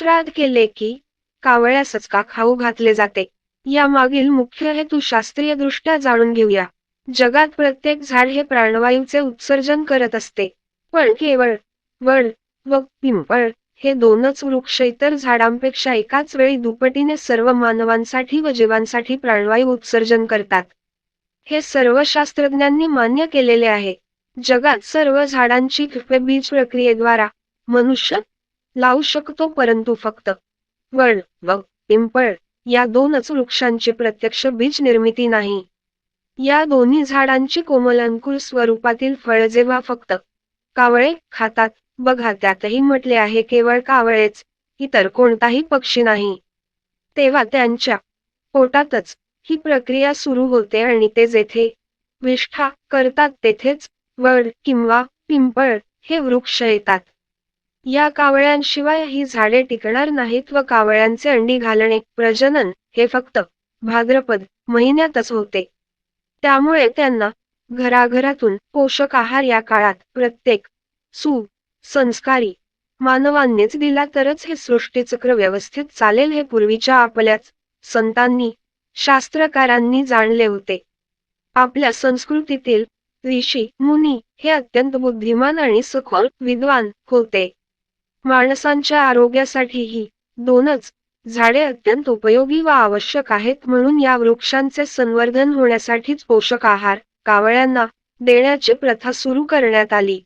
श्राद्ध केले की कावळ्या सचका खाऊ घातले जाते. यामागील मुख्य हेतू शास्त्रीय दृष्ट्या जाणून घेऊया. जगात प्रत्येक झाड हे प्राणवायूचे उत्सर्जन करत असते. पण केवळ वड व पिंपळ हे दोनच वृक्ष इतर झाडांपेक्षा एकाच वेळी दुपटीने सर्व मानवांसाठी व जीवांसाठी प्राणवायू उत्सर्जन करतात. हे सर्व शास्त्रज्ञांनी मान्य केलेले आहे. जगात सर्व झाडांची बीज प्रक्रियेद्वारा मनुष्य लावू शकतो परंतु फक्त वड व पिंपळ या दोनच वृक्षांची प्रत्यक्ष बीज निर्मिती नाही. या दोन्ही झाडांची कोमल अंकुर स्वरूपातील फळ जेव्हा फक्त कावळे खातात बघा त्यातही म्हटले आहे केवळ कावळेच इतर कोणताही पक्षी नाही. तेव्हा त्यांच्या पोटातच ही प्रक्रिया सुरू होते आणि ते जेथे विष्ठा करतात तेथेच वड किंवा पिंपळ हे वृक्ष येतात. या कावळ्यांशिवाय ही झाडे टिकणार नाहीत व कावळ्यांचे अंडी घालणे प्रजनन हे फक्त भाद्रपद महिन्यातच होते. त्यामुळे त्यांना घराघरातून पोषक आहार या काळात प्रत्येक सु संस्कारी मानवांनीच दिला तरच हे सृष्टीचक्र व्यवस्थित चालेल हे पूर्वीच्या आपल्याच संतांनी शास्त्रकारांनी जाणले होते. आपल्या संस्कृतीतील ऋषी मुनी हे अत्यंत बुद्धिमान आणि सखोल विद्वान होते. माणसांच्या आरोग्यासाठीही. दोनच झाडे अत्यंत उपयोगी व आवश्यक आहेत म्हणून या वृक्षांचे संवर्धन होण्यासाठीच पोषक आहार कावळ्यांना देण्याची प्रथा सुरू करण्यात आली.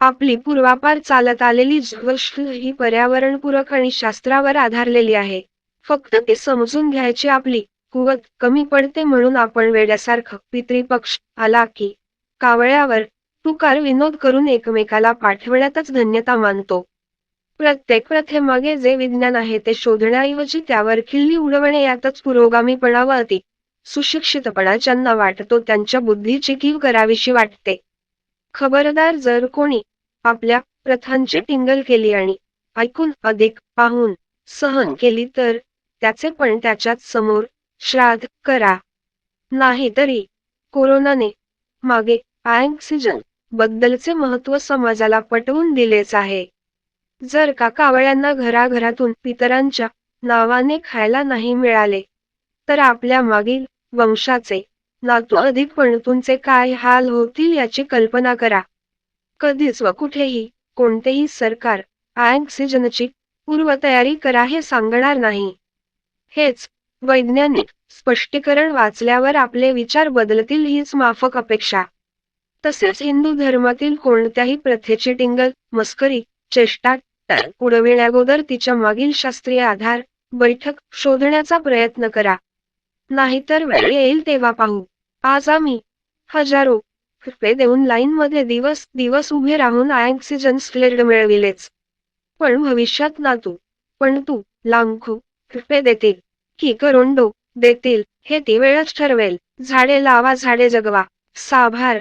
आपली पूर्वापार चालत आलेली जीवश्री ही पर्यावरणपूरक आणि शास्त्रावर आधारलेली आहे. फक्त ते समजून घ्यायची आपली कुवत कमी पडते म्हणून आपण वेड्यासारखं पितृपक्ष आला की कावळ्यावर तुकार विनोद करून एकमेकाला पाठवण्यातच धन्यता मानतो. प्रत्येक प्रथेमागे जे विज्ञान आहे ते शोधण्याऐवजी त्यावर खिल्ली उडवणे यातच पुरोगामीपणा व अति सुशिक्षितपणा ज्यांना वाटतो त्यांच्या बुद्धीची कीव करावीशी वाटते. खबरदार जर कोणी आपल्या प्रथांची टिंगल केली आणि ऐकून अधिक पाहून सहन केली तर त्याचे पण त्याच्याच समोर श्राद्ध करा. नाही तरी कोरोनाने मागे ऑक्सिजन बद्दलचे महत्त्व समाजाला पटवून दिलेच आहे. जर का कावळ्यांना घराघरातून पितरांच्या नावाने खायला नाही मिळाले तर आपल्या मागील वंशाचे नातू अधिक पणतूंचे काय हाल होतील याची कल्पना करा. कधीच व कुठेही कोणतेही सरकार ऑक्सिजनची पूर्वतयारी करा हे सांगणार नाही. हेच वैज्ञानिक स्पष्टीकरण वाचल्यावर आपले विचार बदलतील हीच माफक अपेक्षा. तसेच हिंदू धर्मातील कोणत्याही प्रथेची टिंगल मस्करी चेष्टा तर तिच्या मागील शास्त्रीय आधार बैठक शोधण्याचा प्रयत्न करा. नाहीतर वेळ येईल तेव्हा पाहू. आज आम्ही हजारो रुपये देऊन लाईन मध्ये दिवस दिवस उभे राहून ऑक्सिजन स्लेड मिळविलेच. पण भविष्यात ना तू पण तू लांखो रुपये देतील. की करोंडो देतील हे ती वेळच ठरवेल. झाडे लावा झाडे जगवा. साभार.